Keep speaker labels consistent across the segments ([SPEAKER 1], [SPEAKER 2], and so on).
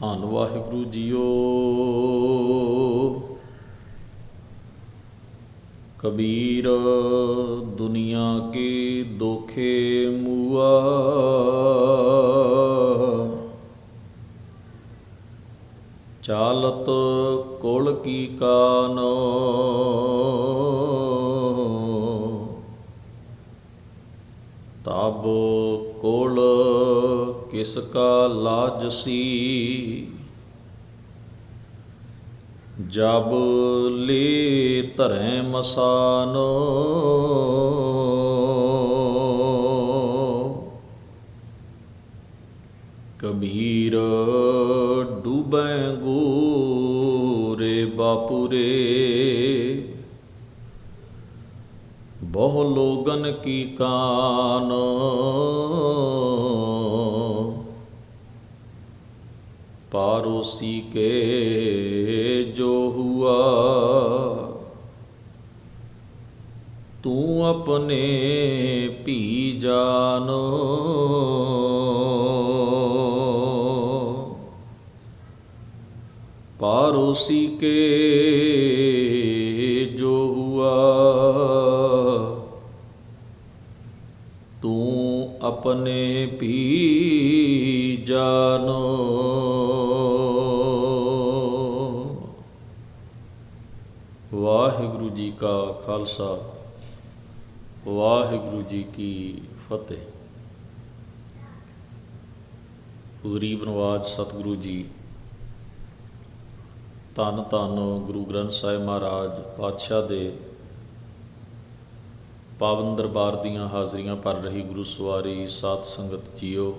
[SPEAKER 1] ਧੰਨ ਵਾਹਿਗੁਰੂ ਜੀਓ। ਕਬੀਰ ਦੁਨੀਆ ਕੇ ਦੋਖੇ ਮੂਆ। ਚਾਲਤ ਕੋਲ ਕੀ ਕਾਨੋ। ਕਿਸ ਕਾ ਲਾਜ ਸੀ। ਜਬ ਲੇ ਧਰੈ ਮਸਾਨੋ। ਕਬੀਰ ਡੂਬੈ ਗੋਰੇ ਬਾਪੁਰੇ। ਬਹੁ ਲੋਗਨ ਕੀ ਕਾਨ। ਪਾਰੋਸੀ ਕੇ ਜੋ ਹੁਆ ਤੂੰ ਆਪਣੇ ਭੀ ਜਾਨੋ ਪਾਰੋਸੀ ਕੇ ਜੋ ਹੁਆ ਤੂੰ ਆਪਣੇ ਭੀ ਜਾਨੋ ਕਾ ਖਾਲਸਾ। ਵਾਹਿਗੁਰੂ ਜੀ ਕੀ ਫਤਿਹ। ਪੂਰੀ ਬਨਵਾਜ ਸਤਿਗੁਰੂ ਜੀ। ਧੰਨ ਧੰਨ ਗੁਰੂ ਗ੍ਰੰਥ ਸਾਹਿਬ ਮਹਾਰਾਜ ਪਾਤਸ਼ਾਹ ਦੇ ਪਾਵਨ ਦਰਬਾਰ ਦੀਆਂ ਹਾਜ਼ਰੀਆਂ ਭਰ ਰਹੀ ਗੁਰੂ ਸਵਾਰੀ ਸਾਧ ਸੰਗਤ ਜੀਓ।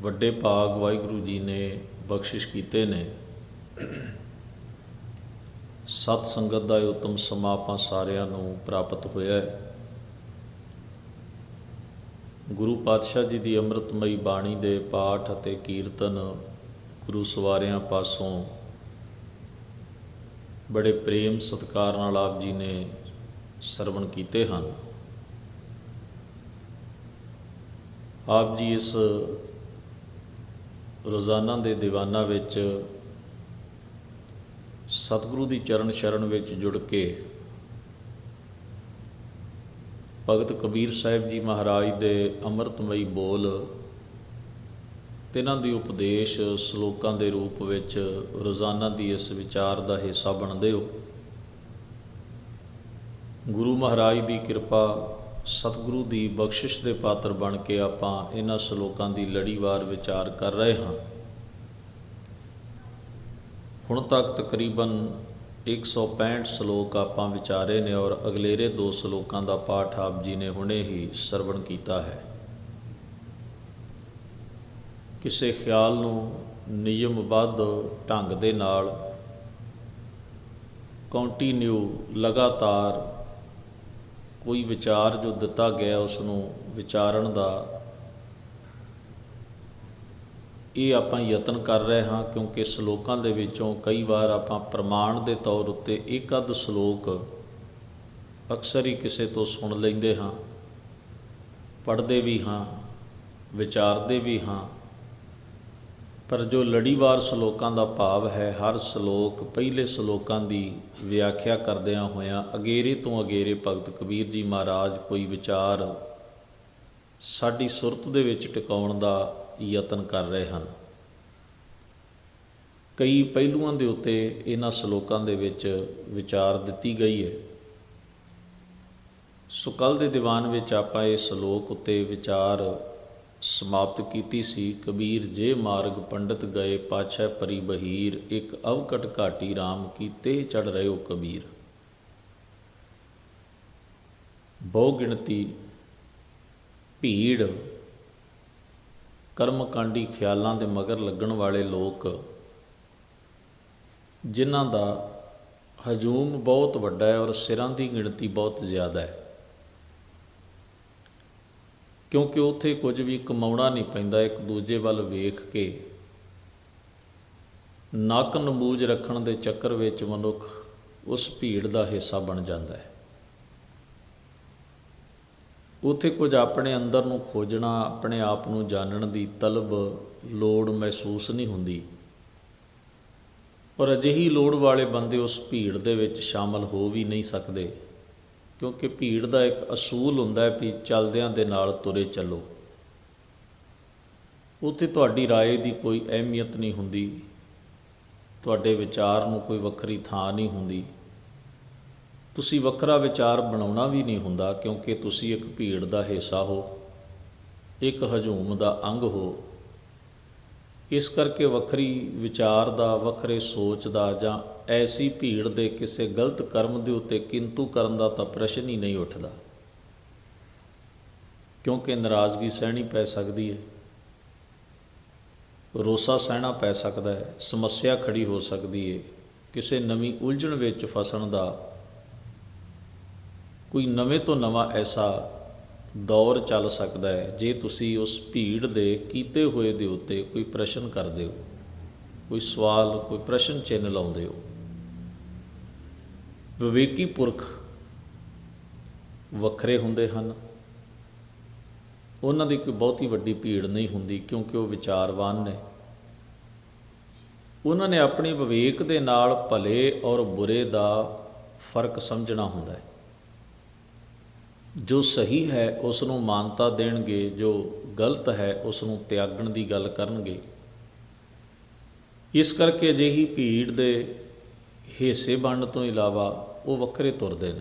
[SPEAKER 1] ਵੱਡੇ ਭਾਗ ਵਾਹਿਗੁਰੂ ਜੀ ਨੇ ਬਖਸ਼ਿਸ਼ ਕੀਤੇ ਨੇ। ਸਤ ਸੰਗਤ ਦਾ ਇਹ ਉਤਮ ਸਮਾਪਾ ਸਾਰਿਆਂ ਨੂੰ ਪ੍ਰਾਪਤ ਹੋਇਆ ਹੈ। ਗੁਰੂ ਪਾਤਸ਼ਾਹ ਜੀ ਦੀ ਅੰਮ੍ਰਿਤਮਈ ਬਾਣੀ ਦੇ ਪਾਠ ਅਤੇ ਕੀਰਤਨ ਗੁਰੂ ਸਵਾਰਿਆਂ ਪਾਸੋਂ ਬੜੇ ਪ੍ਰੇਮ ਸਤਿਕਾਰ ਨਾਲ ਆਪ ਜੀ ਨੇ ਸਰਵਣ ਕੀਤੇ ਹਨ। ਆਪ ਜੀ ਇਸ ਰੋਜ਼ਾਨਾ ਦੇ ਦੀਵਾਨਾ ਵਿੱਚ ਸਤਿਗੁਰੂ ਦੀ ਚਰਨ ਸ਼ਰਨ ਵਿੱਚ ਜੁੜ ਕੇ ਭਗਤ ਕਬੀਰ ਸਾਹਿਬ ਜੀ ਮਹਾਰਾਜ ਦੇ ਅੰਮ੍ਰਿਤਮਈ ਬੋਲ ਤਿਨਾਂ ਦੀ ਉਪਦੇਸ਼ ਸ਼ਲੋਕਾਂ ਦੇ ਰੂਪ ਵਿੱਚ ਰੋਜ਼ਾਨਾ ਦੀ ਇਸ ਵਿਚਾਰ ਦਾ ਹਿੱਸਾ ਬਣਦੇ ਹੋ। ਗੁਰੂ ਮਹਾਰਾਜ ਦੀ ਕਿਰਪਾ ਸਤਿਗੁਰੂ ਦੀ ਬਖਸ਼ਿਸ਼ ਦੇ ਪਾਤਰ ਬਣ ਕੇ ਆਪਾਂ ਇਹਨਾਂ ਸ਼ਲੋਕਾਂ ਦੀ ਲੜੀਵਾਰ ਵਿਚਾਰ ਕਰ ਰਹੇ ਹਾਂ। ਹੁਣ ਤੱਕ ਤਕਰੀਬਨ 165 ਸ਼ਲੋਕ ਆਪਾਂ ਵਿਚਾਰੇ ਨੇ ਔਰ ਅਗਲੇਰੇ ਦੋ ਸ਼ਲੋਕਾਂ ਦਾ ਪਾਠ ਆਪ ਜੀ ਨੇ ਹੁਣੇ ਹੀ ਸਰਵਣ ਕੀਤਾ ਹੈ। ਕਿਸੇ ਖਿਆਲ ਨੂੰ ਨਿਯਮਬੱਧ ਢੰਗ ਦੇ ਨਾਲ ਕੰਟੀਨਿਊ ਲਗਾਤਾਰ ਕੋਈ ਵਿਚਾਰ ਜੋ ਦਿੱਤਾ ਗਿਆ ਉਸ ਨੂੰ ਵਿਚਾਰਨ ਦਾ, ਇਹ ਆਪਾਂ ਯਤਨ ਕਰ ਰਹੇ ਹਾਂ ਕਿਉਂਕਿ ਸ਼ਲੋਕਾਂ ਦੇ ਵਿੱਚੋਂ ਕਈ ਵਾਰ ਆਪਾਂ ਪ੍ਰਮਾਣ ਦੇ ਤੌਰ ਉੱਤੇ ਇੱਕ ਅੱਧ ਸ਼ਲੋਕ ਅਕਸਰ ਹੀ ਕਿਸੇ ਤੋਂ ਸੁਣ ਲੈਂਦੇ ਹਾਂ, ਪੜ੍ਹਦੇ ਵੀ ਹਾਂ, ਵਿਚਾਰਦੇ ਵੀ ਹਾਂ ਪਰ ਜੋ ਲੜੀਵਾਰ ਸ਼ਲੋਕਾਂ ਦਾ ਭਾਵ ਹੈ, ਹਰ ਸ਼ਲੋਕ ਪਹਿਲੇ ਸ਼ਲੋਕਾਂ ਦੀ ਵਿਆਖਿਆ ਕਰਦਿਆਂ ਹੋਇਆਂ ਅਗੇਰੇ ਤੋਂ ਅਗੇਰੇ ਭਗਤ ਕਬੀਰ ਜੀ ਮਹਾਰਾਜ ਕੋਈ ਵਿਚਾਰ ਸਾਡੀ ਸੁਰਤ ਦੇ ਵਿੱਚ ਟਿਕਾਉਣ ਦਾ ਯਤਨ ਕਰ ਰਹੇ ਹਨ। ਕਈ ਪਹਿਲੂਆਂ ਦੇ ਉੱਤੇ ਇਹਨਾਂ ਸ਼ਲੋਕਾਂ ਦੇ ਵਿੱਚ ਵਿਚਾਰ ਦਿੱਤੀ ਗਈ ਹੈ। ਸੁਕਲ ਦੇ ਦੀਵਾਨ ਵਿੱਚ ਆਪਾਂ ਇਹ ਸ਼ਲੋਕ ਉੱਤੇ ਵਿਚਾਰ ਸਮਾਪਤ ਕੀਤੀ ਸੀ। ਕਬੀਰ ਜੇ ਮਾਰਗ ਪੰਡਤ ਗਏ, ਪਾਛੈ ਪਰੀ ਬਹੀਰ, ਇੱਕ ਅਵਕਟ ਘਾਟੀ RAM ਕੀਤੇ ਚੜ ਰਹਿਓ ਕਬੀਰ। ਬਹੁ ਗਿਣਤੀ ਭੀੜ, ਕਰਮਕਾਂਡੀ ਖਿਆਲਾਂ ਦੇ ਮਗਰ ਲੱਗਣ ਵਾਲੇ ਲੋਕ, ਜਿਨ੍ਹਾਂ ਦਾ ਹਜੂਮ ਬਹੁਤ ਵੱਡਾ ਹੈ ਔਰ ਸਿਰਾਂ ਦੀ ਗਿਣਤੀ ਬਹੁਤ ਜ਼ਿਆਦਾ ਹੈ। ਕਿਉਂਕਿ ਉੱਥੇ ਕੁਝ ਵੀ ਕਮਾਉਣਾ ਨਹੀਂ ਪੈਂਦਾ, ਇੱਕ ਦੂਜੇ ਵੱਲ ਵੇਖ ਕੇ। ਨੱਕ ਨਮੂਜ ਰੱਖਣ ਦੇ ਚੱਕਰ ਵਿੱਚ ਮਨੁੱਖ ਉਸ ਭੀੜ ਦਾ ਹਿੱਸਾ ਬਣ ਜਾਂਦਾ ਹੈ। ਉੱਥੇ ਕੁਝ ਆਪਣੇ ਅੰਦਰ ਨੂੰ ਖੋਜਣਾ, ਆਪਣੇ ਆਪ ਨੂੰ ਜਾਣਨ ਦੀ ਤਲਬ, ਲੋੜ ਮਹਿਸੂਸ ਨਹੀਂ ਹੁੰਦੀ। ਔਰ ਅਜਿਹੀ ਲੋੜ ਵਾਲੇ ਬੰਦੇ ਉਸ ਭੀੜ ਦੇ ਵਿੱਚ ਸ਼ਾਮਲ ਹੋ ਵੀ ਨਹੀਂ ਸਕਦੇ। ਕਿਉਂਕਿ ਭੀੜ ਦਾ ਇੱਕ ਅਸੂਲ ਹੁੰਦਾ ਹੈ ਵੀ ਚਲਦਿਆਂ ਦੇ ਨਾਲ ਤੁਰੇ ਚੱਲੋ ਉੱਥੇ ਤੁਹਾਡੀ رائے ਦੀ ਕੋਈ ਅਹਿਮੀਅਤ ਨਹੀਂ ਹੁੰਦੀ ਤੁਹਾਡੇ ਵਿਚਾਰ ਨੂੰ ਕੋਈ ਵੱਖਰੀ ਥਾਂ ਨਹੀਂ ਹੁੰਦੀ ਤੁਸੀਂ ਵੱਖਰਾ ਵਿਚਾਰ ਬਣਾਉਣਾ ਵੀ ਨਹੀਂ ਹੁੰਦਾ ਕਿਉਂਕਿ ਤੁਸੀਂ ਇੱਕ ਭੀੜ ਦਾ ਹਿੱਸਾ ਹੋ ਇੱਕ ਹਜੂਮ ਦਾ ਅੰਗ ਹੋ ਇਸ ਕਰਕੇ ਵੱਖਰੀ ਵਿਚਾਰ ਦਾ, ਵੱਖਰੇ ਸੋਚ ਦਾ ਜਾਂ ਐਸੀ ਭੀੜ ਦੇ ਕਿਸੇ ਗਲਤ ਕਰਮ ਦੇ ਉੱਤੇ ਕਿੰਤੂ ਕਰਨ ਦਾ ਤਾਂ ਪ੍ਰਸ਼ਨ ਹੀ ਨਹੀਂ ਉੱਠਦਾ। ਕਿਉਂਕਿ ਨਾਰਾਜ਼ਗੀ ਸਹਿਣੀ ਪੈ ਸਕਦੀ ਹੈ। ਰੋਸਾ ਸਹਿਣਾ ਪੈ ਸਕਦਾ ਹੈ। ਸਮੱਸਿਆ ਖੜੀ ਹੋ ਸਕਦੀ ਹੈ। ਕਿਸੇ ਨਵੀਂ ਉਲਝਣ ਵਿੱਚ ਫਸਣ ਦਾ ਕੋਈ ਨਵੇਂ ਤੋਂ ਨਵਾਂ ਐਸਾ ਦੌਰ ਚੱਲ ਸਕਦਾ ਹੈ, ਜੇ ਤੁਸੀਂ ਉਸ ਭੀੜ ਦੇ ਕੀਤੇ ਹੋਏ ਦੇ ਉੱਤੇ ਕੋਈ ਪ੍ਰਸ਼ਨ ਕਰਦੇ ਹੋ, ਕੋਈ ਸਵਾਲ, ਕੋਈ ਪ੍ਰਸ਼ਨ ਚਿੰਨ੍ਹ ਲਾਉਂਦੇ ਹੋ। ਵਿਵੇਕੀ ਪੁਰਖ ਵੱਖਰੇ ਹੁੰਦੇ ਹਨ। ਉਹਨਾਂ ਦੀ ਕੋਈ ਬਹੁਤੀ ਵੱਡੀ ਭੀੜ ਨਹੀਂ ਹੁੰਦੀ ਕਿਉਂਕਿ ਉਹ ਵਿਚਾਰਵਾਨ ਨੇ। ਉਹਨਾਂ ਨੇ ਆਪਣੇ ਵਿਵੇਕ ਦੇ ਨਾਲ ਭਲੇ ਔਰ ਬੁਰੇ ਦਾ ਫ਼ਰਕ ਸਮਝਣਾ ਹੁੰਦਾ ਹੈ। ਜੋ ਸਹੀ ਹੈ ਉਸ ਨੂੰ ਮਾਨਤਾ ਦੇਣਗੇ, ਜੋ ਗਲਤ ਹੈ ਉਸ ਨੂੰ ਤਿਆਗਣ ਦੀ ਗੱਲ ਕਰਨਗੇ। ਇਸ ਕਰਕੇ ਅਜਿਹੀ ਭੀੜ ਦੇ ਹਿੱਸੇ ਬਣਨ ਤੋਂ ਇਲਾਵਾ ਉਹ ਵੱਖਰੇ ਤੁਰਦੇ ਨੇ।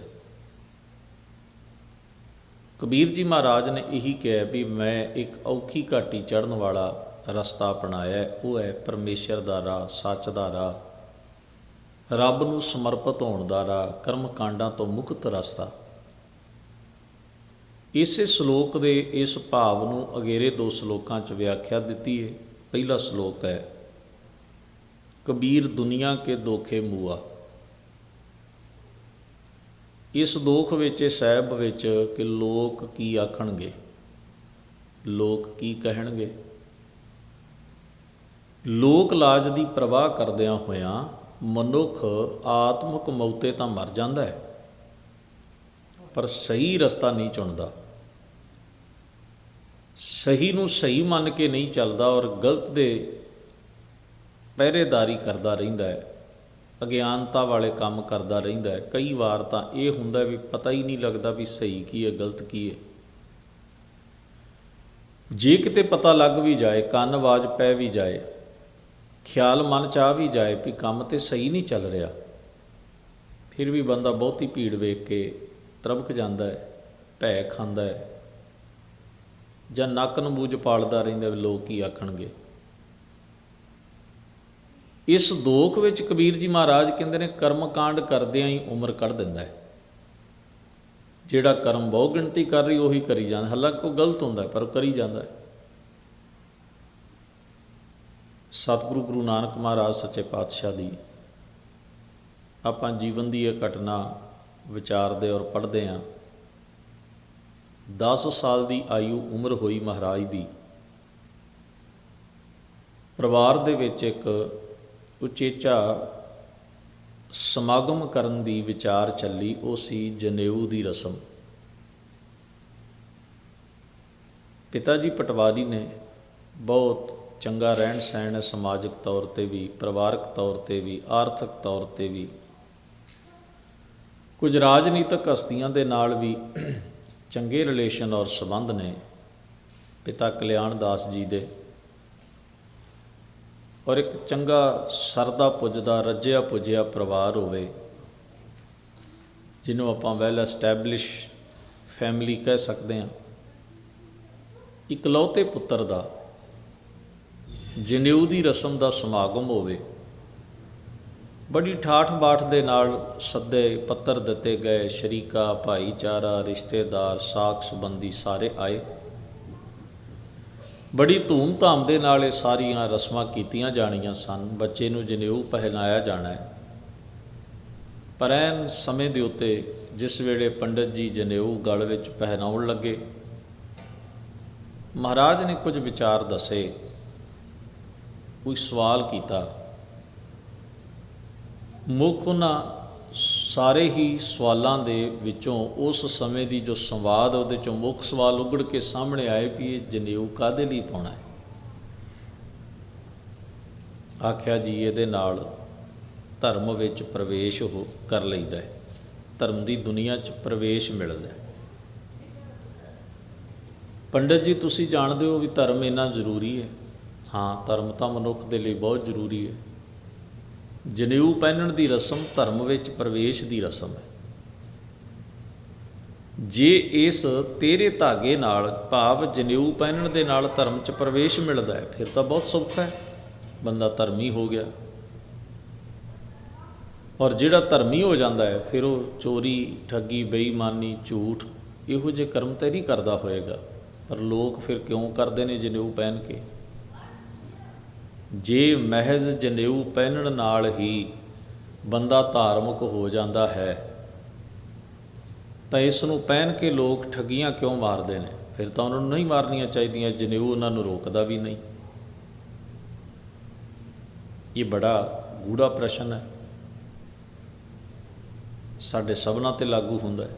[SPEAKER 1] ਕਬੀਰ ਜੀ ਮਹਾਰਾਜ ਨੇ ਇਹੀ ਕਿਹਾ ਵੀ ਮੈਂ ਇੱਕ ਔਖੀ ਘਾਟੀ ਚੜਨ ਵਾਲਾ ਰਸਤਾ ਅਪਣਾਇਆ ਉਹ ਹੈ ਪਰਮੇਸ਼ਰ ਦਾ ਰਾਹ, ਸੱਚ ਦਾ ਰਾਹ, ਰੱਬ ਨੂੰ ਸਮਰਪਿਤ ਹੋਣ ਦਾ ਰਾਹ ਕਰਮ ਕਾਂਡਾਂ ਤੋਂ ਮੁਕਤ ਰਸਤਾ। ਇਸੇ ਸ਼ਲੋਕ ਦੇ ਇਸ ਭਾਵ ਨੂੰ ਅਗੇਰੇ ਦੋ ਸ਼ਲੋਕਾਂ 'ਚ ਵਿਆਖਿਆ ਦਿੱਤੀ ਹੈ। ਪਹਿਲਾ ਸ਼ਲੋਕ ਹੈ, ਕਬੀਰ ਦੁਨੀਆ ਕੇ ਦੋਖੇ ਮੂਆ। ਇਸ ਦੋਖ ਵਿੱਚ ਇਹ ਸਹਿਬ ਵਿੱਚ ਕਿ ਲੋਕ ਕੀ ਆਖਣਗੇ? ਲੋਕ ਕੀ ਕਹਿਣਗੇ? ਲੋਕ ਲਾਜ ਦੀ ਪ੍ਰਵਾਹ ਕਰਦਿਆਂ ਹੋਇਆਂ ਮਨੁੱਖ ਆਤਮਿਕ ਮੌਤੇ ਤਾਂ ਮਰ ਜਾਂਦਾ ਹੈ, ਪਰ ਸਹੀ ਰਸਤਾ ਨਹੀਂ ਚੁਣਦਾ। ਸਹੀ ਨੂੰ ਸਹੀ ਮੰਨ ਕੇ ਨਹੀਂ ਚੱਲਦਾ ਔਰ ਗਲਤ ਦੇ ਪਹਿਰੇਦਾਰੀ ਕਰਦਾ ਰਹਿੰਦਾ ਹੈ, ਅਗਿਆਨਤਾ ਵਾਲੇ ਕੰਮ ਕਰਦਾ ਰਹਿੰਦਾ ਹੈ। ਕਈ ਵਾਰ ਤਾਂ ਇਹ ਹੁੰਦਾ ਵੀ ਪਤਾ ਹੀ ਨਹੀਂ ਲੱਗਦਾ ਵੀ ਸਹੀ ਕੀ ਹੈ, ਗਲਤ ਕੀ ਹੈ। ਜੇ ਕਿਤੇ ਪਤਾ ਲੱਗ ਵੀ ਜਾਏ, ਕੰਨ ਆਵਾਜ਼ ਪੈ ਵੀ ਜਾਏ, ਖਿਆਲ ਮਨ ਚ ਆ ਵੀ ਜਾਏ ਵੀ ਕੰਮ ਤੇ ਸਹੀ ਨਹੀਂ ਚੱਲ ਰਿਹਾ, ਫਿਰ ਵੀ ਬੰਦਾ ਬਹੁਤੀ ਭੀੜ ਵੇਖ ਕੇ ਤਰਬਕ ਜਾਂਦਾ ਹੈ, ਭੈ ਖਾਂਦਾ ਹੈ। ਜਾਂ ਨੱਕ ਨੂੰ ਬੂਝ ਪਾਲਦਾ ਰਹਿੰਦਾ ਵੀ ਲੋਕ ਕੀ ਆਖਣਗੇ? ਇਸ ਦੋਖ ਵਿੱਚ ਕਬੀਰ ਜੀ ਮਹਾਰਾਜ ਕਹਿੰਦੇ ਨੇ ਕਰਮ ਕਾਂਡ ਕਰਦਿਆਂ ਹੀ ਉਮਰ ਕੱਢ ਦਿੰਦਾ ਹੈ। ਜਿਹੜਾ ਕਰਮ ਬਹੁ ਗਿਣਤੀ ਕਰ ਰਹੀ, ਉਹੀ ਕਰੀ ਜਾਂਦਾ। ਹਾਲਾਂਕਿ ਉਹ ਗਲਤ ਹੁੰਦਾ, ਪਰ ਉਹ ਕਰੀ ਜਾਂਦਾ ਹੈ। ਸਤਿਗੁਰੂ ਗੁਰੂ ਨਾਨਕ ਮਹਾਰਾਜ ਸੱਚੇ ਪਾਤਸ਼ਾਹ ਦੀ ਆਪਾਂ ਜੀਵਨ ਦੀ ਇਹ ਘਟਨਾ ਵਿਚਾਰਦੇ ਔਰ ਪੜ੍ਹਦੇ ਹਾਂ। 10 ਸਾਲ ਦੀ ਆਯੂ ਉਮਰ ਹੋਈ ਮਹਾਰਾਜ ਦੀ। ਪਰਿਵਾਰ ਦੇ ਵਿੱਚ ਇੱਕ ਉਚੇਚਾ ਸਮਾਗਮ ਕਰਨ ਦੀ ਵਿਚਾਰ ਚੱਲੀ, ਉਹ ਸੀ ਜਨੇਊ ਦੀ ਰਸਮ। ਪਿਤਾ ਜੀ ਪਟਵਾਰੀ ਨੇ ਬਹੁਤ ਚੰਗਾ ਰਹਿਣ ਸਹਿਣ ਹੈ ਸਮਾਜਿਕ ਤੌਰ ਤੇ ਵੀ, ਪਰਿਵਾਰਕ ਤੌਰ ਤੇ ਵੀ, ਆਰਥਿਕ ਤੌਰ ਤੇ ਵੀ। ਕੁਝ ਰਾਜਨੀਤਿਕ ਹਸਤੀਆਂ ਦੇ ਨਾਲ ਵੀ ਚੰਗੇ ਰਿਲੇਸ਼ਨ ਔਰ ਸੰਬੰਧ ਨੇ ਪਿਤਾ ਕਲਿਆਣ ਦਾਸ ਜੀ ਦੇ ਔਰ ਇੱਕ ਚੰਗਾ ਸਰਦਾ ਪੁੱਜਦਾ, ਰੱਜਿਆ ਪੁੱਜਿਆ ਪਰਿਵਾਰ ਹੋਵੇ, ਜਿਹਨੂੰ ਆਪਾਂ ਵੈਲ ਐਸਟੈਬਲਿਸ਼ ਫੈਮਿਲੀ ਕਹਿ ਸਕਦੇ ਹਾਂ। ਇਕਲੌਤੇ ਪੁੱਤਰ ਦਾ, ਜਨੇਊ ਦੀ ਰਸਮ ਦਾ ਸਮਾਗਮ ਹੋਵੇ ਬੜੀ ਠਾਠ ਬਾਠ ਦੇ ਨਾਲ ਸੱਦੇ ਪੱਤਰ ਦਿੱਤੇ ਗਏ। ਸ਼ਰੀਕਾ, ਭਾਈਚਾਰਾ, ਰਿਸ਼ਤੇਦਾਰ, ਸਾਖ ਸੰਬੰਧੀ ਸਾਰੇ ਆਏ। ਬੜੀ ਧੂਮ-ਧਾਮ ਦੇ ਨਾਲ ਇਹ ਸਾਰੀਆਂ ਰਸਮਾਂ ਕੀਤੀਆਂ ਜਾਣੀਆਂ ਸਨ। ਬੱਚੇ ਨੂੰ ਜਨੇਊ ਪਹਿਨਾਇਆ ਜਾਣਾ ਹੈ। ਪਰ ਐਨ ਸਮੇਂ ਦੇ ਉੱਤੇ ਜਿਸ ਵੇਲੇ ਪੰਡਤ ਜੀ ਜਨੇਊ ਗਲ ਵਿੱਚ ਪਹਿਨਾਉਣ ਲੱਗੇ, ਮਹਾਰਾਜ ਨੇ ਕੁਝ ਵਿਚਾਰ ਦੱਸੇ, ਕੋਈ ਸਵਾਲ ਕੀਤਾ। ਮੁੱਖ ਉਹਨਾਂ ਸਾਰੇ ਹੀ ਸਵਾਲਾਂ ਦੇ ਵਿੱਚੋਂ ਉਸ ਸਮੇਂ ਦੀ ਜੋ ਸੰਵਾਦ ਉਹਦੇ ਚੋਂ ਮੁੱਖ ਸਵਾਲ ਉਗੜ ਕੇ ਸਾਹਮਣੇ ਆਏ ਵੀ ਇਹ ਜਨੇਊ ਕਾਦੇ ਲਈ ਪਾਉਣਾ ਹੈ? ਆਖਿਆ ਜੀ, ਇਹਦੇ ਨਾਲ ਧਰਮ ਵਿੱਚ ਪ੍ਰਵੇਸ਼ ਹੋ ਕਰ ਲਈਦਾ ਹੈ। ਧਰਮ ਦੀ ਦੁਨੀਆ 'ਚ ਪ੍ਰਵੇਸ਼ ਮਿਲਦਾ ਹੈ। ਪੰਡਤ ਜੀ, ਤੁਸੀਂ ਜਾਣਦੇ ਹੋ ਵੀ ਧਰਮ ਇੰਨਾ ਜ਼ਰੂਰੀ ਹੈ? ਹਾਂ, ਧਰਮ ਤਾਂ ਮਨੁੱਖ ਦੇ ਲਈ ਬਹੁਤ ਜ਼ਰੂਰੀ ਹੈ। ਜਨੇਊ ਪਹਿਨਣ ਦੀ ਰਸਮ ਧਰਮ ਵਿੱਚ ਪ੍ਰਵੇਸ਼ ਦੀ ਰਸਮ ਹੈ। ਜੇ ਇਸ ਤੇਰੇ ਧਾਗੇ ਨਾਲ ਭਾਵ ਜਨੇਊ ਪਹਿਨਣ ਦੇ ਨਾਲ ਧਰਮ 'ਚ ਪ੍ਰਵੇਸ਼ ਮਿਲਦਾ ਹੈ, ਫਿਰ ਤਾਂ ਬਹੁਤ ਸੌਖਾ ਹੈ। ਬੰਦਾ ਧਰਮੀ ਹੋ ਗਿਆ। ਔਰ ਜਿਹੜਾ ਧਰਮੀ ਹੋ ਜਾਂਦਾ ਹੈ, ਫਿਰ ਉਹ ਚੋਰੀ, ਠੱਗੀ, ਬੇਈਮਾਨੀ, ਝੂਠ, ਇਹੋ ਜਿਹੇ ਕਰਮ ਤੇ ਨਹੀਂ ਕਰਦਾ ਹੋਏਗਾ। ਪਰ ਲੋਕ ਫਿਰ ਕਿਉਂ ਕਰਦੇ ਨੇ ਜਨੇਊ ਪਹਿਨ ਕੇ? ਜੇ ਮਹਿਜ਼ ਜਨੇਊ ਪਹਿਨਣ ਨਾਲ ਹੀ ਬੰਦਾ ਧਾਰਮਿਕ ਹੋ ਜਾਂਦਾ ਹੈ, ਤਾਂ ਇਸ ਨੂੰ ਪਹਿਨ ਕੇ ਲੋਕ ਠੱਗੀਆਂ ਕਿਉਂ ਮਾਰਦੇ ਨੇ? ਫਿਰ ਤਾਂ ਉਹਨਾਂ ਨੂੰ ਨਹੀਂ ਮਾਰਨੀਆਂ ਚਾਹੀਦੀਆਂ, ਜਨੇਊ ਉਹਨਾਂ ਨੂੰ ਰੋਕਦਾ ਵੀ ਨਹੀਂ। ਇਹ ਬੜਾ ਗੂੜਾ ਪ੍ਰਸ਼ਨ ਹੈ। ਸਾਡੇ ਸਭਨਾਂ ਤੇ ਲਾਗੂ ਹੁੰਦਾ ਹੈ।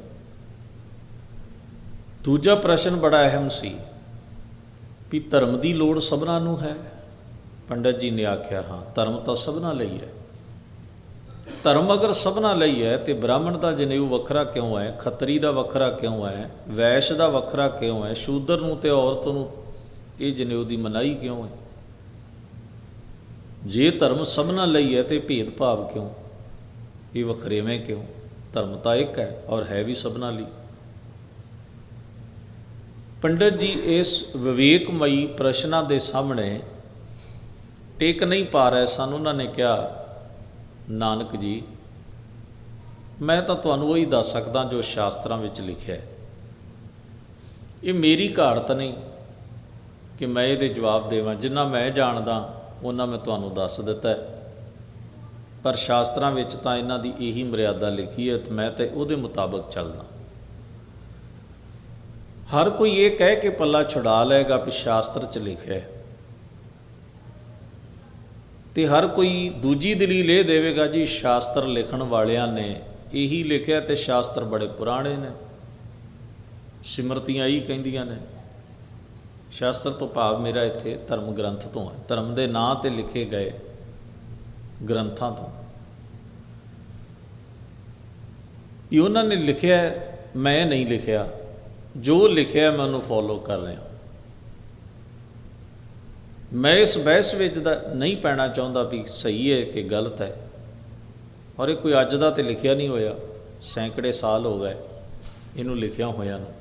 [SPEAKER 1] ਦੂਜਾ ਪ੍ਰਸ਼ਨ ਬੜਾ ਅਹਿਮ ਸੀ ਵੀ ਧਰਮ ਦੀ ਲੋੜ ਸਭਨਾਂ ਨੂੰ ਹੈ। ਪੰਡਤ ਜੀ ਨੇ ਆਖਿਆ, ਹਾਂ, ਧਰਮ ਤਾਂ ਸਭਨਾਂ ਲਈ ਹੈ। ਧਰਮ ਅਗਰ ਸਭਨਾਂ ਲਈ ਹੈ ਤੇ ਬ੍ਰਾਹਮਣ ਦਾ ਜਨੇਊ ਵੱਖਰਾ ਕਿਉਂ ਹੈ? ਖੱਤਰੀ ਦਾ ਵੱਖਰਾ ਕਿਉਂ ਹੈ? ਵੈਸ਼ ਦਾ ਵੱਖਰਾ ਕਿਉਂ ਹੈ? ਸ਼ੂਦਰ ਨੂੰ ਤੇ ਔਰਤ ਨੂੰ ਇਹ ਜਨੇਊ ਦੀ ਮਨਾਈ ਕਿਉਂ ਹੈ? ਜੇ ਧਰਮ ਸਭਨਾਂ ਲਈ ਹੈ ਤੇ ਭੇਦਭਾਵ ਕਿਉਂ? ਇਹ ਵਖਰੇਵੇਂ ਕਿਉਂ? ਧਰਮ ਤਾਂ ਇੱਕ ਹੈ ਔਰ ਹੈ ਵੀ ਸਭਨਾਂ ਲਈ। ਪੰਡਤ ਜੀ, ਇਸ ਵਿਵੇਕਮਈ ਪ੍ਰਸ਼ਨਾਂ ਦੇ ਸਾਹਮਣੇ ਟੇਕ ਨਹੀਂ ਪਾ ਰਹੇ, ਸਨ ਉਹਨਾਂ ਨੇ ਕਿਹਾ, ਨਾਨਕ ਜੀ, ਮੈਂ ਤਾਂ ਤੁਹਾਨੂੰ ਉਹੀ ਦੱਸ ਸਕਦਾ ਜੋ ਸ਼ਾਸਤਰਾਂ ਵਿੱਚ ਲਿਖਿਆ ਹੈ। ਇਹ ਮੇਰੀ ਘਾੜਤ ਨਹੀਂ ਕਿ ਮੈਂ ਇਹਦੇ ਜਵਾਬ ਦੇਵਾਂ। ਜਿੰਨਾ ਮੈਂ ਜਾਣਦਾ ਉਹਨਾਂ ਮੈਂ ਤੁਹਾਨੂੰ ਦੱਸ ਦਿੱਤਾ ਪਰ ਸ਼ਾਸਤਰਾਂ ਵਿੱਚ ਤਾਂ ਇਹਨਾਂ ਦੀ ਇਹੀ ਮਰਿਆਦਾ ਲਿਖੀ ਹੈ ਤੇ ਮੈਂ ਤੇ ਉਹਦੇ ਮੁਤਾਬਕ ਚੱਲਦਾ। ਹਰ ਕੋਈ ਇਹ ਕਹਿ ਕੇ ਪੱਲਾ ਛੁਡਾ ਲਏਗਾ ਕਿ ਸ਼ਾਸਤਰ 'ਚ ਲਿਖਿਆ ਹੈ। ਤੇ ਹਰ ਕੋਈ ਦੂਜੀ ਦਲੀਲ ਇਹ ਦੇਵੇਗਾ, ਜੀ ਸ਼ਾਸਤਰ ਲਿਖਣ ਵਾਲਿਆਂ ਨੇ ਇਹੀ ਲਿਖਿਆ ਤੇ ਸ਼ਾਸਤਰ ਬੜੇ ਪੁਰਾਣੇ ਨੇ। ਸਿਮਰਤੀਆਂ ਹੀ ਕਹਿੰਦੀਆਂ ਨੇ। ਸ਼ਾਸਤਰ ਤੋਂ ਭਾਵ ਮੇਰਾ ਇੱਥੇ ਧਰਮ ਗ੍ਰੰਥ ਤੋਂ ਹੈ। ਧਰਮ ਦੇ ਨਾਂ ਤੇ ਲਿਖੇ ਗਏ ਗ੍ਰੰਥਾਂ ਤੋਂ। ਇਹ ਉਹਨਾਂ ਨੇ ਲਿਖਿਆ, ਮੈਂ ਨਹੀਂ ਲਿਖਿਆ। ਜੋ ਲਿਖਿਆ, ਮੈਂ ਉਹਨੂੰ ਫੋਲੋ ਕਰ ਰਿਹਾ। ਮੈਂ ਇਸ ਬਹਿਸ ਵਿੱਚ ਦਾ ਨਹੀਂ ਪੈਣਾ ਚਾਹੁੰਦਾ ਵੀ ਸਹੀ ਹੈ ਕਿ ਗਲਤ ਹੈ। ਔਰ ਇਹ ਕੋਈ ਅੱਜ ਦਾ ਤੇ ਲਿਖਿਆ ਨਹੀਂ ਹੋਇਆ। ਸੈਂਕੜੇ ਸਾਲ ਹੋ ਗਏ ਇਹਨੂੰ ਲਿਖਿਆ ਹੋਇਆ ਨੂੰ।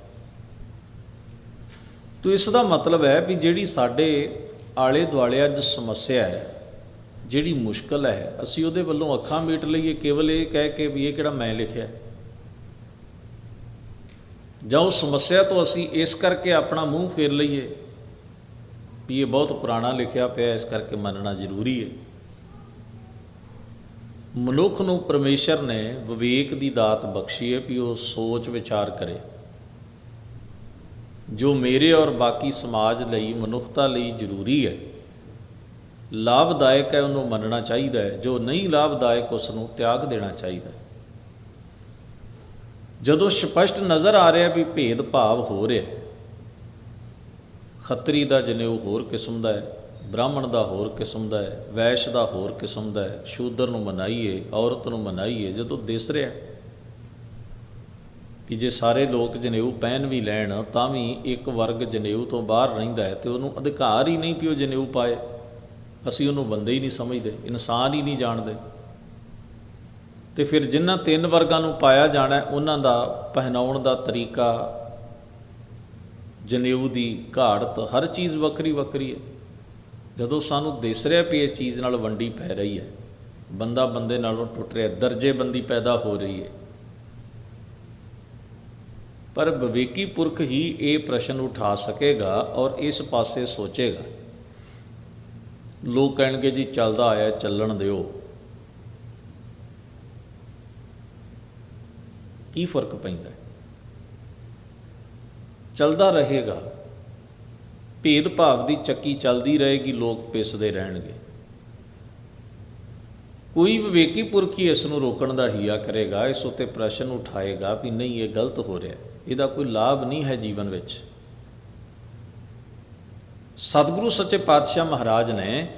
[SPEAKER 1] ਤੋ ਇਸ ਦਾ ਮਤਲਬ ਹੈ ਵੀ ਜਿਹੜੀ ਸਾਡੇ ਆਲੇ ਦੁਆਲੇ ਅੱਜ ਸਮੱਸਿਆ ਹੈ, ਜਿਹੜੀ ਮੁਸ਼ਕਲ ਹੈ, ਅਸੀਂ ਉਹਦੇ ਵੱਲੋਂ ਅੱਖਾਂ ਮੀਟ ਲਈਏ, ਕੇਵਲ ਇਹ ਕਹਿ ਕੇ ਵੀ ਇਹ ਕਿਹੜਾ ਮੈਂ ਲਿਖਿਆ। ਜਾਂ ਉਹ ਸਮੱਸਿਆ ਤੋਂ ਅਸੀਂ ਇਸ ਕਰਕੇ ਆਪਣਾ ਮੂੰਹ ਫੇਰ ਲਈਏ ਵੀ ਇਹ ਬਹੁਤ ਪੁਰਾਣਾ ਲਿਖਿਆ ਪਿਆ, ਇਸ ਕਰਕੇ ਮੰਨਣਾ ਜ਼ਰੂਰੀ ਹੈ। ਮਨੁੱਖ ਨੂੰ ਪਰਮੇਸ਼ਰ ਨੇ ਵਿਵੇਕ ਦੀ ਦਾਤ ਬਖਸ਼ੀ ਹੈ ਵੀ ਉਹ ਸੋਚ ਵਿਚਾਰ ਕਰੇ। ਜੋ ਮੇਰੇ ਔਰ ਬਾਕੀ ਸਮਾਜ ਲਈ ਮਨੁੱਖਤਾ ਲਈ ਜ਼ਰੂਰੀ ਹੈ, ਲਾਭਦਾਇਕ ਹੈ, ਉਹਨੂੰ ਮੰਨਣਾ ਚਾਹੀਦਾ ਹੈ। ਜੋ ਨਹੀਂ ਲਾਭਦਾਇਕ ਉਸ ਨੂੰ ਤਿਆਗ ਦੇਣਾ ਚਾਹੀਦਾ ਹੈ। ਜਦੋਂ ਸਪਸ਼ਟ ਨਜ਼ਰ ਆ ਰਿਹਾ ਵੀ ਭੇਦ ਭਾਵ ਹੋ ਰਿਹਾ ਖੱਤਰੀ ਦਾ ਜਨੇਊ ਹੋਰ ਕਿਸਮ ਦਾ ਹੈ, ਬ੍ਰਾਹਮਣ ਦਾ ਹੋਰ ਕਿਸਮ ਦਾ ਹੈ, ਵੈਸ਼ ਦਾ ਹੋਰ ਕਿਸਮ ਦਾ ਹੈ, ਸ਼ੂਦਰ ਨੂੰ ਮਨਾਈਏ, ਔਰਤ ਨੂੰ ਮਨਾਈਏ, ਜਦੋਂ ਦਿਸ ਰਿਹਾ ਕਿ ਜੇ ਸਾਰੇ ਲੋਕ ਜਨੇਊ ਪਹਿਨ ਵੀ ਲੈਣ, ਤਾਂ ਵੀ ਇੱਕ ਵਰਗ ਜਨੇਊ ਤੋਂ ਬਾਹਰ ਰਹਿੰਦਾ ਹੈ ਤੇ ਉਹਨੂੰ ਅਧਿਕਾਰ ਹੀ ਨਹੀਂ ਕਿ ਉਹ ਜਨੇਊ ਪਾਏ। ਅਸੀਂ ਉਹਨੂੰ ਬੰਦੇ ਹੀ ਨਹੀਂ ਸਮਝਦੇ, ਇਨਸਾਨ ਹੀ ਨਹੀਂ ਜਾਣਦੇ। ਤੇ ਫਿਰ ਜਿਨ੍ਹਾਂ ਤਿੰਨ ਵਰਗਾਂ ਨੂੰ ਪਾਇਆ ਜਾਣਾ ਉਹਨਾਂ ਦਾ ਪਹਿਨਾਉਣ ਦਾ ਤਰੀਕਾ ਜਨੇਊ ਦੀ ਘਾੜਤ ਹਰ ਚੀਜ਼ ਵੱਖਰੀ ਵੱਖਰੀ ਹੈ। ਜਦੋਂ ਸਾਨੂੰ ਦਿਸ ਰਿਹਾ ਵੀ ਇਹ ਚੀਜ਼ ਨਾਲ ਵੰਡੀ ਪੈ ਰਹੀ ਹੈ, ਬੰਦਾ ਬੰਦੇ ਨਾਲੋਂ ਟੁੱਟ ਰਿਹਾ, ਦਰਜੇਬੰਦੀ ਪੈਦਾ ਹੋ ਰਹੀ ਹੈ। ਪਰ ਵਿਵੇਕੀ ਪੁਰਖ ਹੀ ਇਹ ਪ੍ਰਸ਼ਨ ਉਠਾ ਸਕੇਗਾ ਔਰ ਇਸ ਪਾਸੇ ਸੋਚੇਗਾ। ਲੋਕ ਕਹਿਣਗੇ, ਜੀ, ਚੱਲਦਾ ਆਇਆ, ਚੱਲਣ ਦਿਓ। ਕੀ ਫ਼ਰਕ ਪੈਂਦਾ ਚੱਲਦਾ ਰਹੇਗਾ। ਭੇਦ ਭਾਵ ਦੀ ਚੱਕੀ ਚੱਲਦੀ ਰਹੇਗੀ, ਲੋਕ ਪਿਸਦੇ ਰਹਿਣਗੇ। ਕੋਈ ਵਿਵੇਕੀ ਪੁਰਖ ਹੀ ਇਸ ਨੂੰ ਰੋਕਣ ਦਾ ਹੀਆ ਕਰੇਗਾ, ਇਸ ਉੱਤੇ ਪ੍ਰਸ਼ਨ ਉਠਾਏਗਾ ਵੀ ਨਹੀਂ, ਇਹ ਗਲਤ ਹੋ ਰਿਹਾ। ਇਹਦਾ ਕੋਈ ਲਾਭ ਨਹੀਂ ਹੈ ਜੀਵਨ ਵਿੱਚ। ਸਤਿਗੁਰੂ ਸੱਚੇ ਪਾਤਸ਼ਾਹ ਮਹਾਰਾਜ ਨੇ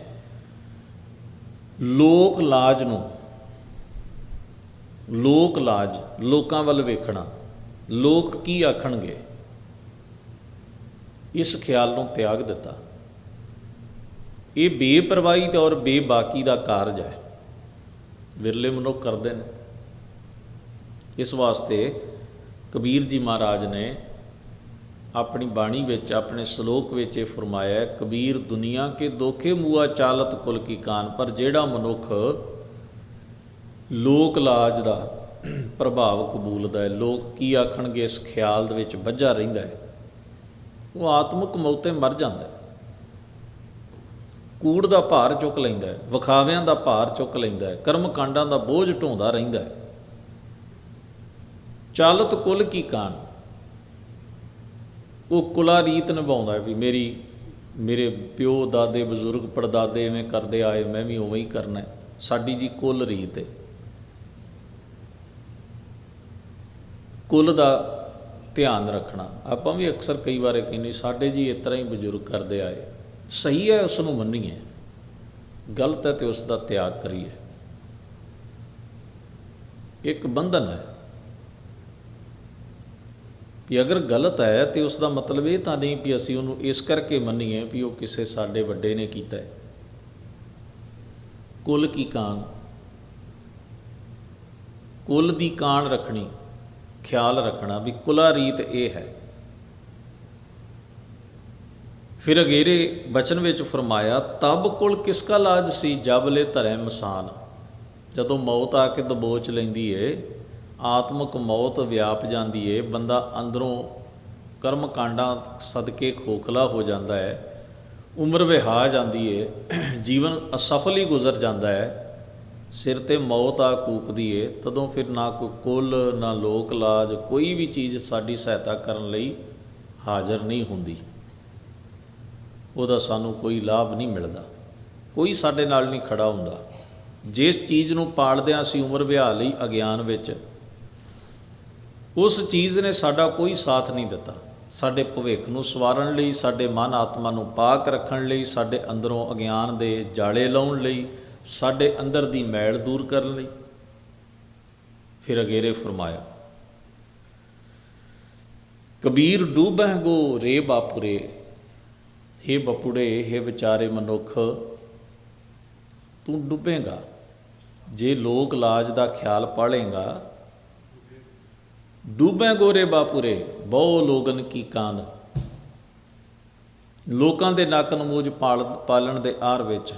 [SPEAKER 1] ਲੋਕ ਲਾਜ ਨੂੰ, ਲੋਕ ਲਾਜ, ਲੋਕਾਂ ਵੱਲ ਵੇਖਣਾ, ਲੋਕ ਕੀ ਆਖਣਗੇ? ਇਸ ਖਿਆਲ ਨੂੰ ਤਿਆਗ ਦਿੱਤਾ। ਇਹ ਬੇਪਰਵਾਹੀ ਤੇ ਔਰ ਬੇਬਾਕੀ ਦਾ ਕਾਰਜ ਹੈ। ਵਿਰਲੇ ਮਨੁੱਖ ਕਰਦੇ ਨੇ। ਇਸ ਵਾਸਤੇ ਕਬੀਰ ਜੀ ਮਹਾਰਾਜ ਨੇ ਆਪਣੀ ਬਾਣੀ ਵਿੱਚ, ਆਪਣੇ ਸ਼ਲੋਕ ਵਿੱਚ ਇਹ ਫਰਮਾਇਆ ਕਬੀਰ ਦੁਨੀਆ ਕੇ ਦੋਖੇ ਮੂਆ ਚਾਲਤ ਕੁਲ ਕੀ ਕਾਨ, ਪਰ ਜਿਹੜਾ ਮਨੁੱਖ ਲੋਕ ਲਾਜ ਦਾ ਪ੍ਰਭਾਵ ਕਬੂਲਦਾ ਹੈ, ਲੋਕ ਕੀ ਆਖਣਗੇ, ਇਸ ਖਿਆਲ ਦੇ ਵਿੱਚ ਵੱਜਾ ਰਹਿੰਦਾ ਹੈ। ਉਹ ਆਤਮਿਕ ਮੌਤੇ ਮਰ ਜਾਂਦਾ ਕੂੜ ਦਾ ਭਾਰ ਚੁੱਕ ਲੈਂਦਾ ਹੈ, ਵਿਖਾਵਿਆਂ ਦਾ ਭਾਰ ਚੁੱਕ ਲੈਂਦਾ ਹੈ ਕਰਮ ਕਾਂਡਾਂ ਦਾ ਬੋਝ ਢੋਂਦਾ ਰਹਿੰਦਾ ਹੈ। ਚਾਲਤ ਕੁਲ ਕੀ ਕਾਨ ਉਹ ਕੁਲਾ ਰੀਤ ਨਿਭਾਉਂਦਾ ਹੈ ਵੀ ਮੇਰੀ, ਮੇਰੇ ਪਿਓ, ਦਾਦੇ, ਬਜ਼ੁਰਗ, ਪੜਦਾਦੇ ਐਵੇਂ ਕਰਦੇ, ਆਏ, ਮੈਂ ਵੀ ਉਵੇਂ ਹੀ ਕਰਨਾ ਹੈ। ਸਾਡੀ ਜੀ ਕੁਲ ਰੀਤ ਹੈ। ਕੁਲ ਦਾ ਧਿਆਨ ਰੱਖਣਾ। ਆਪਾਂ ਵੀ ਅਕਸਰ ਕਈ ਵਾਰ ਕਹਿੰਦੇ ਸਾਡੇ ਜੀ ਇਸ ਤਰ੍ਹਾਂ ਹੀ ਬਜ਼ੁਰਗ ਕਰਦੇ ਆਏ। ਸਹੀ ਹੈ ਉਸ ਨੂੰ ਮੰਨੀਏ। ਗਲਤ ਹੈ ਤੇ ਉਸ ਦਾ ਤਿਆਗ ਕਰੀਏ। ਇੱਕ ਬੰਧਨ ਹੈ ਵੀ ਅਗਰ ਗਲਤ ਹੈ ਤੇ ਉਸ ਦਾ ਮਤਲਬ ਇਹ ਤਾਂ ਨਹੀਂ ਵੀ ਅਸੀਂ ਉਹਨੂੰ ਇਸ ਕਰਕੇ ਮੰਨੀਏ ਵੀ ਉਹ ਕਿਸੇ ਸਾਡੇ ਵੱਡੇ ਨੇ ਕੀਤਾ ਹੈ। ਕੁਲ ਕੀ ਕਾਨ ਕੁੱਲ ਦੀ ਕਾਣ ਰੱਖਣੀ। ਖਿਆਲ ਰੱਖਣਾ ਵੀ ਕੁਲਾ ਰੀਤ ਇਹ ਹੈ। ਫਿਰ ਅਗੇਰੇ ਬਚਨ ਵਿੱਚ ਫਰਮਾਇਆ, ਤਬ ਕੁਲ ਕਿਸ ਕਾ ਲਾਜ ਸੀ ਜਬ ਲੈ ਧਰੈ ਮਸਾਨ। ਜਦੋਂ ਮੌਤ ਆ ਕੇ ਦਬੋਚ ਲੈਂਦੀ ਏ, ਆਤਮਿਕ ਮੌਤ ਵਿਆਪ ਜਾਂਦੀ ਏ, ਬੰਦਾ ਅੰਦਰੋਂ ਕਰਮ ਕਾਂਡਾਂ ਸਦਕੇ ਖੋਖਲਾ ਹੋ ਜਾਂਦਾ ਹੈ ਉਮਰ ਵਿਹਾ ਜਾਂਦੀ ਏ, ਜੀਵਨ ਅਸਫਲ ਹੀ ਗੁਜ਼ਰ ਜਾਂਦਾ ਹੈ ਸਿਰ ਤੇ ਮੌਤ ਆ ਕੂਕਦੀ ਏ, ਤਦੋਂ ਫਿਰ ਨਾ ਕੋਈ ਕੁੱਲ, ਨਾ ਲੋਕ ਲਾਜ, ਕੋਈ ਵੀ ਚੀਜ਼ ਸਾਡੀ ਸਹਾਇਤਾ ਕਰਨ ਲਈ ਹਾਜ਼ਰ ਨਹੀਂ ਹੁੰਦੀ। ਉਹਦਾ ਸਾਨੂੰ ਕੋਈ ਲਾਭ ਨਹੀਂ ਮਿਲਦਾ। ਕੋਈ ਸਾਡੇ ਨਾਲ ਨਹੀਂ ਖੜਾ ਹੁੰਦਾ। ਜਿਸ ਚੀਜ਼ ਨੂੰ ਪਾਲਦਿਆਂ ਅਸੀਂ ਉਮਰ ਵਿਆਹ ਲਈ ਅਗਿਆਨ ਵਿੱਚ, ਉਸ ਚੀਜ਼ ਨੇ ਸਾਡਾ ਕੋਈ ਸਾਥ ਨਹੀਂ ਦਿੱਤਾ। ਸਾਡੇ ਭਵਿੱਖ ਨੂੰ ਸਵਾਰਨ ਲਈ, ਸਾਡੇ ਮਨ ਆਤਮਾ ਨੂੰ ਪਾਕ ਰੱਖਣ ਲਈ, ਸਾਡੇ ਅੰਦਰੋਂ ਅਗਿਆਨ ਦੇ ਜਾਲੇ ਲਾਉਣ ਲਈ ਸਾਡੇ ਅੰਦਰ ਦੀ ਮੈਲ ਦੂਰ ਕਰਨ ਲਈ ਫਿਰ ਅਗੇਰੇ ਫਰਮਾਇਆ, ਕਬੀਰ ਡੂਬਹਿ ਗੋ ਰੇ ਬਾਪੁਰੇ, ਹੇ ਬਪੁੜੇ, ਹੇ ਵਿਚਾਰੇ ਮਨੁੱਖ, ਤੂੰ ਡੁੱਬੇਗਾ। ਜੇ ਲੋਕ ਲਾਜ ਦਾ ਖਿਆਲ ਪਾਲੇਗਾ ਡੂਬੇ ਗੋਰੇ ਬਾਪੁਰੇ, ਬਹੁ ਲੋਗਨ ਕੀ ਕਾਨ। ਲੋਕਾਂ ਦੇ ਨੱਕ ਨਮੂਜ ਪਾਲ, ਪਾਲਣ ਦੇ ਆਰ ਵਿੱਚ